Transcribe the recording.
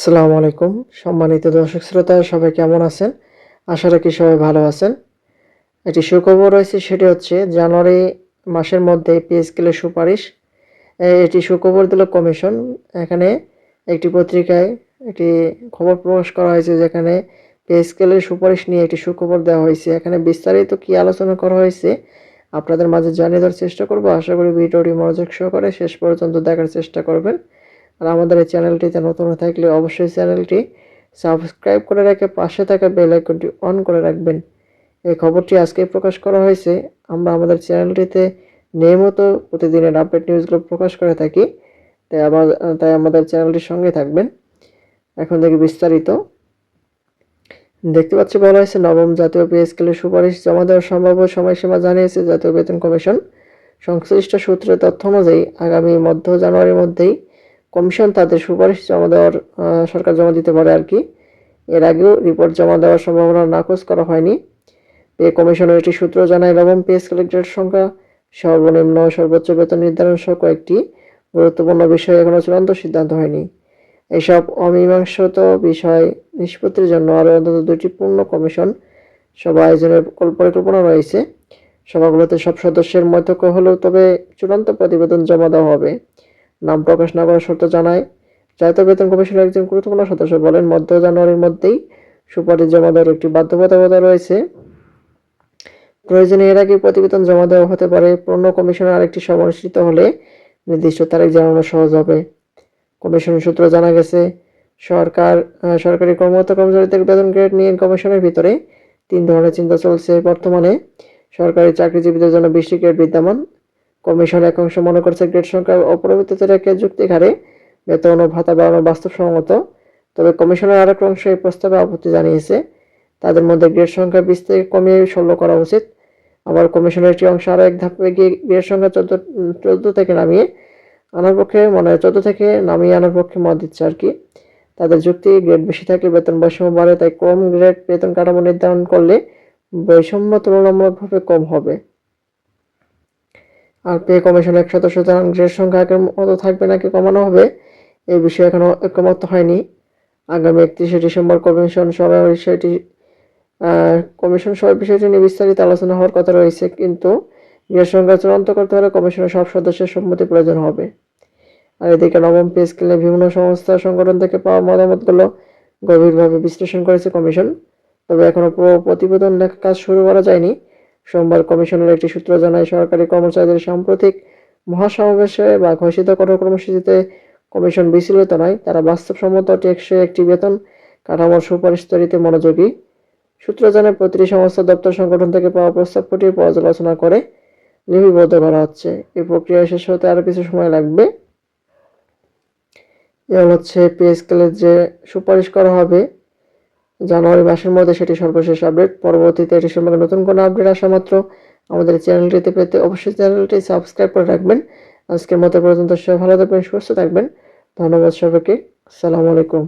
আসসালামু আলাইকুম। সম্মানিত দর্শক শ্রোতা, সবাই কেমন আছেন? আশা রাখি সবাই ভালো আছেন। একটি সুখবর রয়েছে, সেটি হচ্ছে জানুয়ারি মাসের মধ্যে পে স্কেলের সুপারিশ। এটি সুখবর দিল কমিশন। এখানে একটি পত্রিকায় একটি খবর প্রকাশ করা হয়েছে, যেখানে পে স্কেলের সুপারিশ নিয়ে একটি সুখবর দেওয়া হয়েছে। এখানে বিস্তারিত কি আলোচনা করা হয়েছে, আপনাদের মাঝে জানিয়ে দেওয়ার চেষ্টা করব। আশা করি ভিডিওটি মনোযোগ সহকারে শেষ পর্যন্ত দেখার চেষ্টা করবেন। আর আমাদের এই চ্যানেলটিতে নতুন হয়ে থাকলে অবশ্যই চ্যানেলটি সাবস্ক্রাইব করে রেখে পাশে থাকা বেল আইকনটি অন করে রাখবেন। এই খবরটি আজকে প্রকাশ করা হয়েছে। আমরা আমাদের চ্যানেলটিতে নিয়মিত প্রতিদিনের আপডেট নিউজগুলো প্রকাশ করে থাকি, তাই আবার তাই আমাদের চ্যানেলটির সঙ্গে থাকবেন। এখন দেখি বিস্তারিত। দেখতে পাচ্ছি বলা হয়েছে, নবম জাতীয় পে স্কেলের সুপারিশ জমা দেওয়ার সম্ভাব্য সময়সীমা জানিয়েছে জাতীয় বেতন কমিশন। সংশ্লিষ্ট সূত্রের তথ্য অনুযায়ী আগামী মধ্য জানুয়ারির মধ্যেই কমিশন তাদের সুপারিশ জমা দেওয়ার সরকার জমা দিতে পারে আর কি। এর আগেও রিপোর্ট জমা দেওয়ার সম্ভাবনা নাকচ করা হয়নি। পে কমিশনের একটি সূত্র জানায় নবম পে স্কেলের সংখ্যা সর্বনিম্ন, সর্বোচ্চ বেতন নির্ধারণ সহ কয়েকটি গুরুত্বপূর্ণ বিষয়ে এখনও চূড়ান্ত সিদ্ধান্ত হয়নি। এইসব অমীমাংসিত বিষয় নিষ্পত্তির জন্য আরও অন্তত দুটি পূর্ণ কমিশন সভা আয়োজনের কল- পরিকল্পনা রয়েছে। সভাগুলোতে সব সদস্যের মধ্যক্য হলেও তবে চূড়ান্ত প্রতিবেদন জমা দেওয়া হবে। নাম প্রকাশ না করার শর্ত জানায়। জাতীয় বেতন কমিশনের একজন গুরুত্বপূর্ণ সদস্য বলেন, মধ্য জানুয়ারির মধ্যেই সুপারিশ জমা দেওয়ার একটি বাধ্যবাধকতা রয়েছে। প্রয়োজনে এর আগে প্রতিবেদন জমা দেওয়া হতে পারে। পূর্ণ কমিশনের আরেকটি অনুষ্ঠিত হলে নির্দিষ্ট তারিখ জানানো সহজ হবে। কমিশন সূত্র জানা গেছে, সরকার সরকারি কর্মকর্তা কর্মচারীদের বেতন গ্রেড নিয়ে কমিশনের ভিতরে তিন ধরনের চিন্তা চলছে। বর্তমানে সরকারি চাকরিজীবীদের জন্য বেশি গ্রেড বিদ্যমান কমিশন একাংশ মনে করছে গ্রেড সংখ্যা অপরিবর্তিত রেখে যুক্তিক হারে বেতন ও ভাতা বাড়ানো বাস্তবসম্মত। তবে কমিশনের আরেক অংশ এই প্রস্তাবে আপত্তি জানিয়েছে। তাদের মধ্যে গ্রেড সংখ্যা বিশ থেকে কমিয়ে ষোলো করা উচিত। আবার কমিশনের একটি অংশ আরও এক ধাপে গিয়ে গ্রেড সংখ্যা চোদ্দ চোদ্দ থেকে নামিয়ে আনার পক্ষে মনে চোদ্দ থেকে নামিয়ে আনার পক্ষে মত দিচ্ছে আর কি। তাদের যুক্তি, গ্রেড বেশি থাকলে বেতন বৈষম্য বাড়ে, তাই কম গ্রেড বেতন কাঠামো নির্ধারণ করলে বৈষম্য তুলনামূলকভাবে কম হবে। আর পে কমিশন এক সদস্য জানান গ্রেড সংখ্যা আগের মতো থাকবে নাকি কমানো হবে, এ বিষয়ে এখনও ঐক্যমত হয়নি। আগামী একত্রিশে ডিসেম্বর কমিশন সভায় বিষয়টি কমিশন সভায় বিষয়টি নিয়ে বিস্তারিত আলোচনা হওয়ার কথা রয়েছে, কিন্তু গ্রেড সংখ্যা চূড়ান্ত করতে হলে কমিশনের সব সদস্যের সম্মতি প্রয়োজন হবে। আর এদিকে নবম পে স্কেলে বিভিন্ন সংস্থা সংগঠন থেকে পাওয়া মতামতগুলো গভীরভাবে বিশ্লেষণ করেছে কমিশন। তবে এখনও প্রতিবেদন লেখা কাজ শুরু করা যায়নি। সোমবার কমিশনের একটি সূত্র জানায়, সরকারি কর্মচারীদের সাম্প্রতিক মহাসমাবেশে বা ঘোষিত কঠোর কর্মসূচিতে কমিশন বিচলিত নয়, তারা বাস্তবসম্মত টেকসই একটি বেতন কাঠামোর সুপারিশ তৈরিতে মনোযোগী। সূত্র জানায়, প্রতিটি সংস্থা, দপ্তর, সংগঠন থেকে পাওয়া প্রস্তাবটি পর্যালোচনা করে লিপিবদ্ধ করা হচ্ছে। এই প্রক্রিয়া শেষ হতে আরও কিছু সময় লাগবে। এ হচ্ছে পে স্কেলের যে সুপারিশ করা হবে জানুয়ারি মাসের মধ্যে সেটি সর্বশেষ আপডেট। পরবর্তীতে এটি সম্পর্কে নতুন কোনো আপডেট আসা মাত্র আমাদের চ্যানেলটিতে পেতে অবশ্যই চ্যানেলটি সাবস্ক্রাইব করে রাখবেন। আজকের মতো পর্যন্ত সবাই ভালো থাকবেন, সুস্থ থাকবেন। ধন্যবাদ সবাইকে। আসসালামু আলাইকুম।